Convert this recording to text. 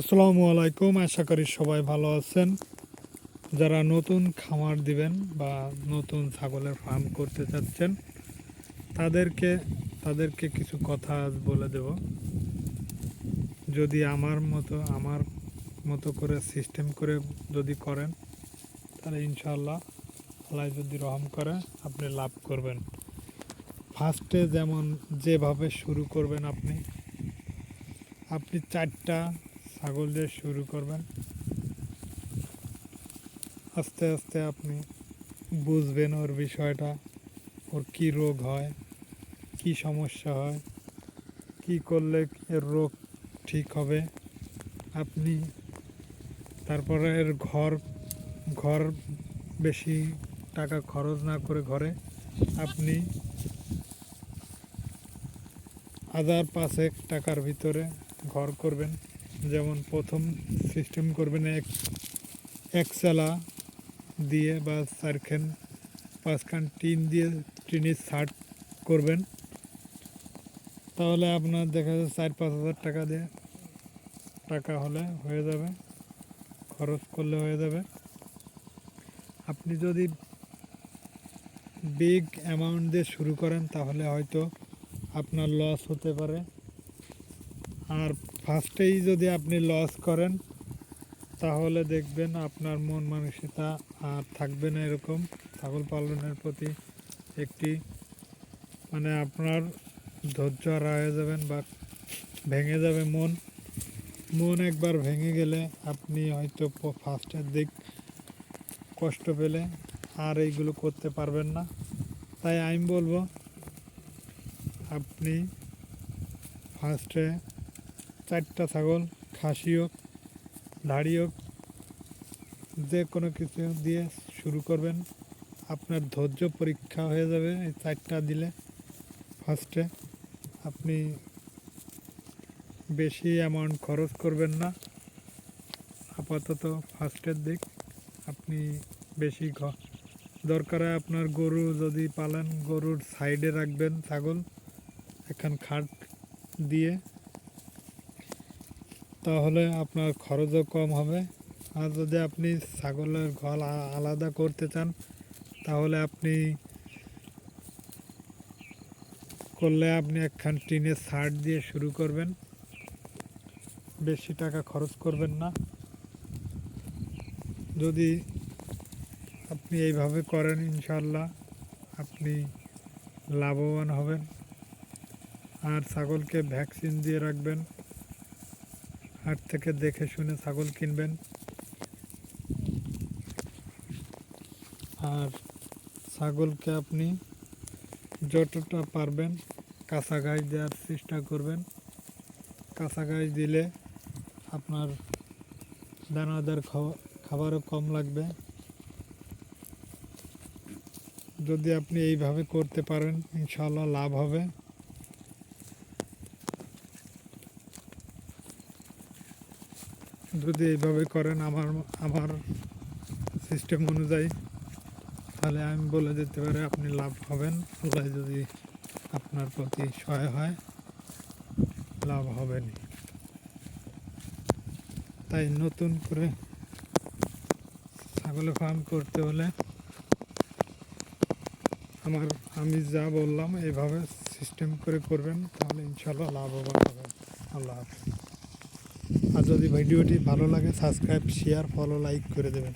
আসসালামু আলাইকুম। আশা করি সবাই ভালো আছেন। যারা নতুন খামার দিবেন বা নতুন ছাগলের ফার্ম করতে চাচ্ছেন, তাদেরকে তাদেরকে কিছু কথা বলে দেব। যদি আমার মতো আমার মতো করে সিস্টেম করে যদি করেন, তাহলে ইনশাল্লাহ আল্লাহ যদি রহম করে, আপনি লাভ করবেন। ফার্স্টে যেমন যেভাবে শুরু করবেন আপনি আপনি চারটা ছাগল দিয়ে শুরু করবেন। আস্তে আস্তে আপনি বুঝবেন ওর বিষয়টা, ওর কি রোগ হয়, কি সমস্যা হয়, কি করলে এর রোগ ঠিক হবে। আপনি তারপরে এর ঘর ঘর বেশি টাকা খরচ না করে ঘরে আপনি হাজার পাঁচেক টাকার ভিতরে ঘর করবেন। যেমন প্রথম সিস্টেম করবেন এক এক চালা দিয়ে বা চারখান পাঁচখান টিন দিয়ে টিনের ছাট করবেন। তাহলে আপনার দেখা যাচ্ছে চার, পাঁচ হাজার টাকা দিয়ে টাকা হলে হয়ে যাবে, খরচ করলে হয়ে যাবে। আপনি যদি বিগ অ্যামাউন্ট দিয়ে শুরু করেন তাহলে হয়তো আপনার লস হতে পারে। আর ফার্স্টেই যদি আপনি লস করেন, তাহলে দেখবেন আপনার মন মানসিকতা আর থাকবে না এরকম। ছাগল পালনের প্রতি একটি মানে আপনার ধৈর্য হারিয়ে যাবেন বা ভেঙে যাবে মন। মন একবার ভেঙে গেলে আপনি হয়তো ফার্স্টের দিক কষ্ট পেলে আর এইগুলো করতে পারবেন না। তাই আমি বলব, আপনি ফার্স্টে চারটা ছাগল, খাসি হোক ধাড়ি হোক, যে কোনো কিছু দিয়ে শুরু করবেন। আপনার ধৈর্য পরীক্ষা হয়ে যাবে এই চারটা দিলে। ফার্স্টে আপনি বেশি অ্যামাউন্ট খরচ করবেন না। আপাতত ফার্স্টের দিক আপনি বেশি দরকার আপনার গরু যদি পালেন, গরুর সাইডে রাখবেন ছাগল, এখান খাট দিয়ে তাহলে আপনার খরচও কম হবে। আর যদি আপনি ছাগলের ঘর আলাদা করতে চান, তাহলে আপনি করলে আপনি একখান টিনের ছাট দিয়ে শুরু করবেন। বেশি টাকা খরচ করবেন না। যদি আপনি এইভাবে করেন ইনশাল্লাহ আপনি লাভবান হবেন। আর ছাগলকে ভ্যাকসিন দিয়ে রাখবেন। হাট থেকে দেখে শুনে ছাগল কিনবেন। আর ছাগলকে আপনি যতটা পারবেন কাঁচা ঘাস দেওয়ার চেষ্টা করবেন। কাঁচা ঘাস দিলে আপনার দানাদার খাবারও কম লাগবে। যদি আপনি এইভাবে করতে পারেন ইনশাল্লাহ লাভ হবে। যদি এইভাবে করেন আমার আমার সিস্টেম অনুযায়ী, তাহলে আমি বলে দিতে পারি আপনি লাভ হবেন। আল্লাহ যদি আপনার প্রতি সহায় হয়, লাভ হবেন তাই নতুন করে ছাগলের ফার্ম করতে হলে আমার, আমি যা বললাম, এইভাবে সিস্টেম করে করবেন, তাহলে ইনশাল্লাহ লাভবান হবেন। আল্লাহ হাফেজ। আর যদি ভিডিওটি ভালো লাগে সাবস্ক্রাইব শেয়ার ফলো লাইক করে দেবেন।